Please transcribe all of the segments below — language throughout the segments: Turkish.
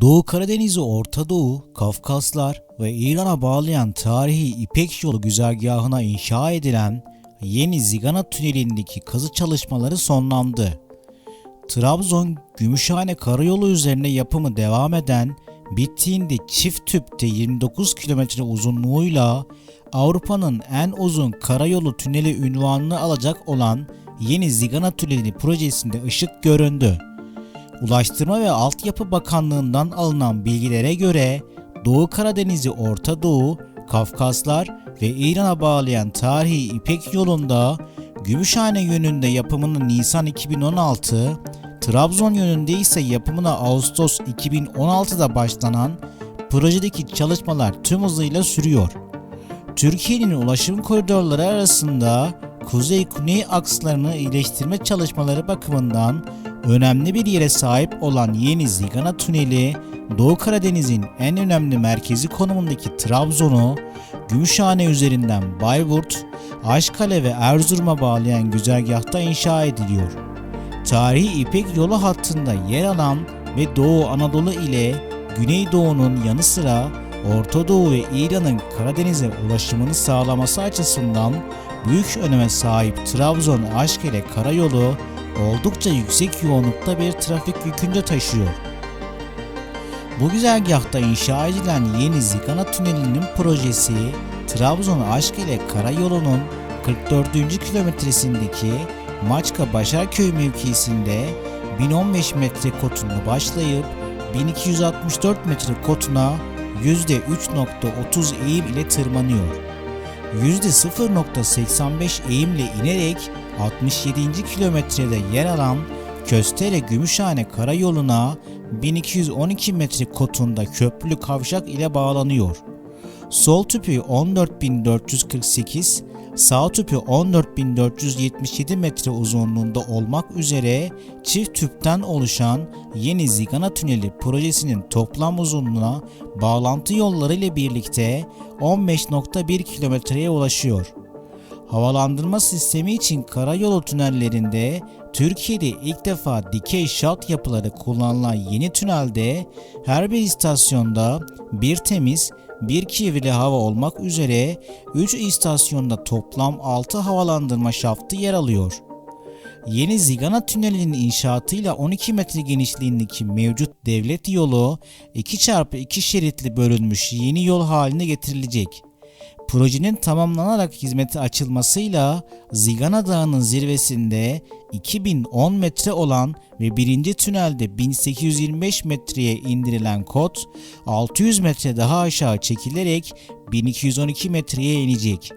Doğu Karadeniz'i Orta Doğu, Kafkaslar ve İran'a bağlayan tarihi İpek Yolu güzergahına inşa edilen yeni Zigana Tüneli'ndeki kazı çalışmaları sonlandı. Trabzon Gümüşhane Karayolu üzerine yapımı devam eden, bittiğinde çift tüpte 29 kilometre uzunluğuyla Avrupa'nın en uzun karayolu tüneli ünvanını alacak olan yeni Zigana Tüneli projesinde ışık göründü. Ulaştırma ve Altyapı Bakanlığı'ndan alınan bilgilere göre Doğu Karadeniz'i Orta Doğu, Kafkaslar ve İran'a bağlayan tarihi İpek yolunda Gümüşhane yönünde yapımını Nisan 2016, Trabzon yönünde ise yapımına Ağustos 2016'da başlanan projedeki çalışmalar tüm hızıyla sürüyor. Türkiye'nin ulaşım koridorları arasında kuzey-güney akslarını iyileştirme çalışmaları bakımından önemli bir yere sahip olan yeni Zigana Tüneli, Doğu Karadeniz'in en önemli merkezi konumundaki Trabzon'u, Gümüşhane üzerinden Bayburt, Aşkale ve Erzurum'a bağlayan güzergahta inşa ediliyor. Tarihi İpek yolu hattında yer alan ve Doğu Anadolu ile Güneydoğu'nun yanı sıra Orta Doğu ve İran'ın Karadeniz'e ulaşımını sağlaması açısından büyük öneme sahip Trabzon-Aşkale karayolu oldukça yüksek yoğunlukta bir trafik yükünde taşıyor. Bu güzergahta inşa edilen yeni Zigana Tüneli'nin projesi Trabzon-Aşkale karayolunun 44. kilometresindeki Maçka Başarköy mevkisinde 1015 metre kotunda başlayıp 1264 metre kotuna %3.30 eğim ile tırmanıyor. %0.85 eğimle inerek 67. kilometrede yer alan Köstele Gümüşhane Karayolu'na 1212 metre kotunda köprülü kavşak ile bağlanıyor. Sol tüpü 14448, sağ tüpü 14477 metre uzunluğunda olmak üzere çift tüpten oluşan yeni Zigana Tüneli projesinin toplam uzunluğuna bağlantı yolları ile birlikte 15.1 kilometreye ulaşıyor. Havalandırma sistemi için karayolu tünellerinde Türkiye'de ilk defa dikey şalt yapıları kullanılan yeni tünelde her bir istasyonda bir temiz, bir kirli hava olmak üzere 3 istasyonda toplam 6 havalandırma şaftı yer alıyor. Yeni Zigana Tüneli'nin inşaatıyla 12 metre genişliğindeki mevcut devlet yolu 2x2 şeritli bölünmüş yeni yol haline getirilecek. Projenin tamamlanarak hizmete açılmasıyla Zigana Dağı'nın zirvesinde 2010 metre olan ve birinci tünelde 1825 metreye indirilen kod 600 metre daha aşağı çekilerek 1212 metreye inecek.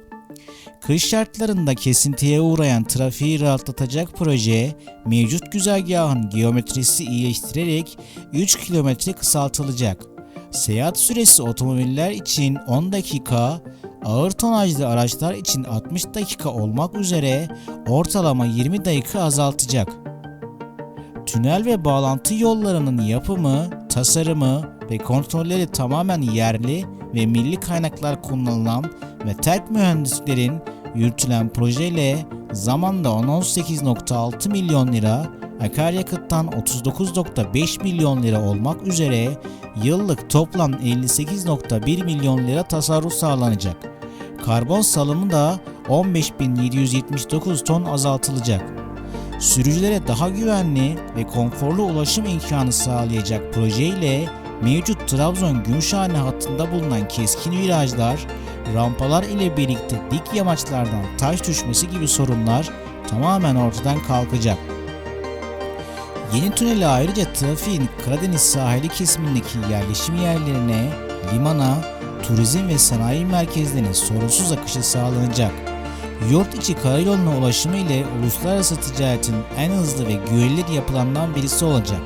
Kış şartlarında kesintiye uğrayan trafiği rahatlatacak proje, mevcut güzergahın geometrisi iyileştirerek 3 kilometre kısaltılacak. Seyahat süresi otomobiller için 10 dakika, ağır tonajlı araçlar için 60 dakika olmak üzere ortalama 20 dakika azaltacak. Tünel ve bağlantı yollarının yapımı, tasarımı ve kontrolleri tamamen yerli ve milli kaynaklar kullanılan ve terk mühendislerin yürütülen projeyle zamanda 18.6 milyon lira, akaryakıttan 39.5 milyon lira olmak üzere yıllık toplam 58.1 milyon lira tasarruf sağlanacak. Karbon salımı da 15.779 ton azaltılacak. Sürücülere daha güvenli ve konforlu ulaşım imkanı sağlayacak projeyle mevcut Trabzon-Gümüşhane hattında bulunan keskin virajlar, rampalar ile birlikte dik yamaçlardan taş düşmesi gibi sorunlar tamamen ortadan kalkacak. Yeni tünele ayrıca trafiğin Karadeniz sahili kesimindeki yerleşim yerlerine, limana, turizm ve sanayi merkezlerine sorunsuz akışı sağlanacak. Yurt içi karayoluna ulaşımı ile uluslararası ticaretin en hızlı ve güvenilir yapılandan birisi olacak.